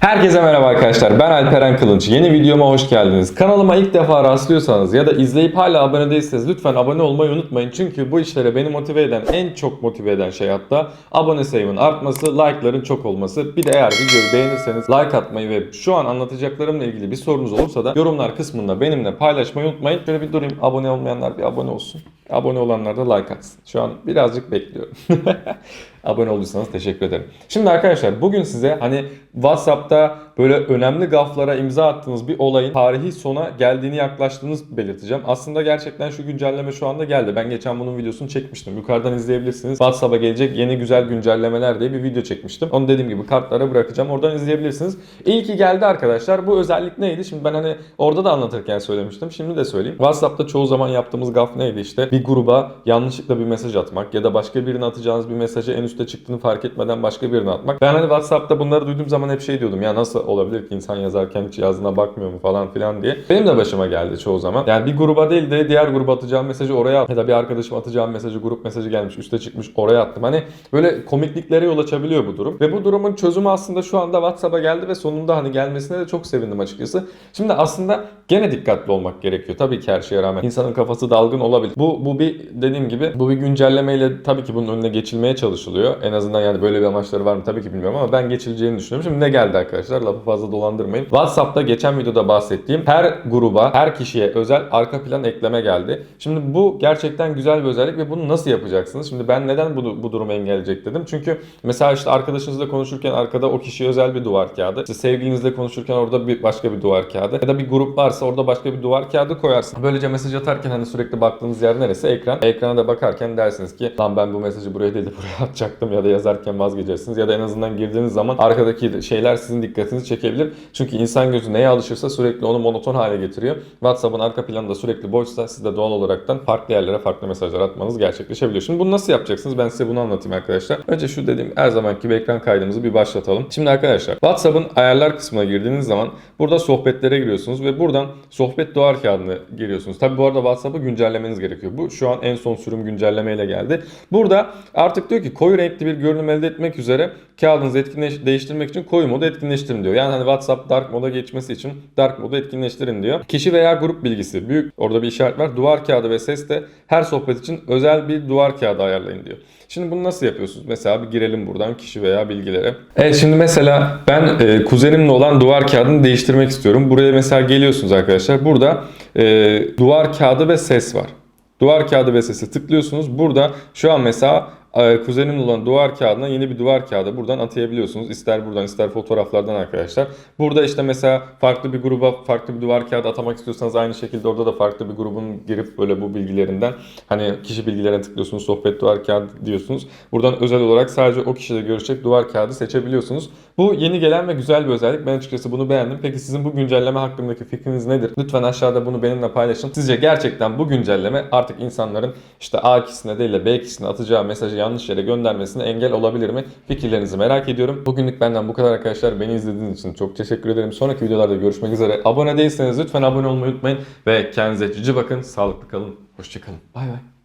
Herkese merhaba arkadaşlar. Ben Alperen Kılınç. Yeni videoma hoş geldiniz. Kanalıma ilk defa rastlıyorsanız ya da izleyip hala abone değilseniz lütfen abone olmayı unutmayın. Çünkü bu işlere beni motive eden, en çok motive eden şey hatta abone sayımın artması, like'ların çok olması. Bir de eğer videoyu beğenirseniz like atmayı ve şu an anlatacaklarımla ilgili bir sorunuz olursa da yorumlar kısmında benimle paylaşmayı unutmayın. Şöyle bir durayım. Abone olmayanlar bir abone olsun. Abone olanlar da like atsın. Şu an birazcık bekliyorum. Abone olduysanız teşekkür ederim. Şimdi arkadaşlar bugün size hani WhatsApp'ta böyle önemli gaflara imza attığınız bir olayın tarihi sona geldiğini yaklaştığınız belirteceğim. Aslında gerçekten şu güncelleme şu anda geldi. Ben geçen bunun videosunu çekmiştim. Yukarıdan izleyebilirsiniz. WhatsApp'a gelecek yeni güzel güncellemeler diye bir video çekmiştim. Onu dediğim gibi kartlara bırakacağım. Oradan izleyebilirsiniz. İlki geldi arkadaşlar. Bu özellik neydi? Şimdi ben hani orada da anlatırken söylemiştim. Şimdi de söyleyeyim. WhatsApp'ta çoğu zaman yaptığımız gaf neydi işte? Bir gruba yanlışlıkla bir mesaj atmak ya da başka birine atacağınız bir mesajı en üstte çıktığını fark etmeden başka birine atmak. Ben hani WhatsApp'ta bunları duyduğum zaman hep şey diyordum. Ya nasıl olabilir ki insan yazarken hiç yazdığına bakmıyor mu falan filan diye. Benim de başıma geldi çoğu zaman. Yani bir gruba değil de diğer gruba atacağım mesajı oraya at. Ya da bir arkadaşım atacağım mesajı grup mesajı gelmiş üste çıkmış oraya attım. Hani böyle komikliklere yol açabiliyor bu durum. Ve bu durumun çözümü aslında şu anda WhatsApp'a geldi ve sonunda hani gelmesine de çok sevindim açıkçası. Şimdi aslında gene dikkatli olmak gerekiyor. Tabii ki her şeye rağmen insanın kafası dalgın olabilir. Bu bu bir dediğim gibi bu bir güncellemeyle tabii ki bunun önüne geçilmeye çalışılıyor. En azından yani böyle bir amaçları var mı tabii ki bilmiyorum ama ben geçileceğini düşünüyorum. Şimdi ne geldi arkadaşlar? Lafı fazla dolandırmayın. WhatsApp'ta geçen videoda bahsettiğim her gruba, her kişiye özel arka plan ekleme geldi. Şimdi bu gerçekten güzel bir özellik ve bunu nasıl yapacaksınız? Şimdi ben neden bu, bu durumu engelleyecek dedim. Çünkü mesela işte arkadaşınızla konuşurken arkada o kişiye özel bir duvar kağıdı. İşte sevgilinizle konuşurken orada bir başka bir duvar kağıdı. Ya da bir grup varsa orada başka bir duvar kağıdı koyarsın. Böylece mesaj atarken hani sürekli baktığınız yer neresi? Ekran. Ekrana da bakarken dersiniz ki lan ben bu mesajı buraya değil de buraya atacaktım ya da yazarken vazgeçersiniz ya da en azından girdiğiniz zaman arkadaki şeyler sizin dikkatinizi çekebilir. Çünkü insan gözü neye alışırsa sürekli onu monoton hale getiriyor. WhatsApp'ın arka planında sürekli boşsa siz de doğal olaraktan farklı yerlere farklı mesajlar atmanız gerçekleşebiliyor. Şimdi bunu nasıl yapacaksınız? Ben size bunu anlatayım arkadaşlar. Önce şu dediğim her zamanki gibi ekran kaydımızı bir başlatalım. Şimdi arkadaşlar WhatsApp'ın ayarlar kısmına girdiğiniz zaman burada sohbetlere giriyorsunuz ve buradan sohbet doğar kağıdını giriyorsunuz. Tabi bu arada WhatsApp'ı güncellemeniz gerekiyor. Bu şu an en son sürüm güncellemeyle geldi. Burada artık diyor ki koyu renkli bir görünüm elde etmek üzere kağıdınızı etkinleş değiştirmek için koyu modu etkinleştirin diyor. Yani hani WhatsApp dark moda geçmesi için dark modu etkinleştirin diyor. Kişi veya grup bilgisi büyük orada bir işaret var. Duvar kağıdı ve ses de her sohbet için özel bir duvar kağıdı ayarlayın diyor. Şimdi bunu nasıl yapıyorsunuz? Mesela bir girelim buradan kişi veya bilgilere. Evet şimdi mesela ben e, kuzenimle olan duvar kağıdını değiştirmek istiyorum. Buraya mesela geliyorsunuz arkadaşlar. Burada e, duvar kağıdı ve ses var. Duvar kağıdı ve sesi tıklıyorsunuz. Burada şu an mesela e, kuzenim olan duvar kağıdına yeni bir duvar kağıdı buradan atayabiliyorsunuz. İster buradan ister fotoğraflardan arkadaşlar. Burada işte mesela farklı bir gruba farklı bir duvar kağıdı atamak istiyorsanız aynı şekilde orada da farklı bir grubun girip böyle bu bilgilerinden hani kişi bilgilerine tıklıyorsunuz. Sohbet duvar kağıdı diyorsunuz. Buradan özel olarak sadece o kişiyle görüşecek duvar kağıdı seçebiliyorsunuz. Bu yeni gelen ve güzel bir özellik. Ben açıkçası bunu beğendim. Peki sizin bu güncelleme hakkındaki fikriniz nedir? Lütfen aşağıda bunu benimle paylaşın. Sizce gerçekten bu güncelleme artık insanların işte A kişisine değil de B kişisine atacağı mesajı yanlış yere göndermesine engel olabilir mi? Fikirlerinizi merak ediyorum. Bugünlük benden bu kadar arkadaşlar. Beni izlediğiniz için çok teşekkür ederim. Sonraki videolarda görüşmek üzere. Abone değilseniz lütfen abone olmayı unutmayın. Ve kendinize cici bakın. Sağlıklı kalın. Hoşçakalın. Bay bay.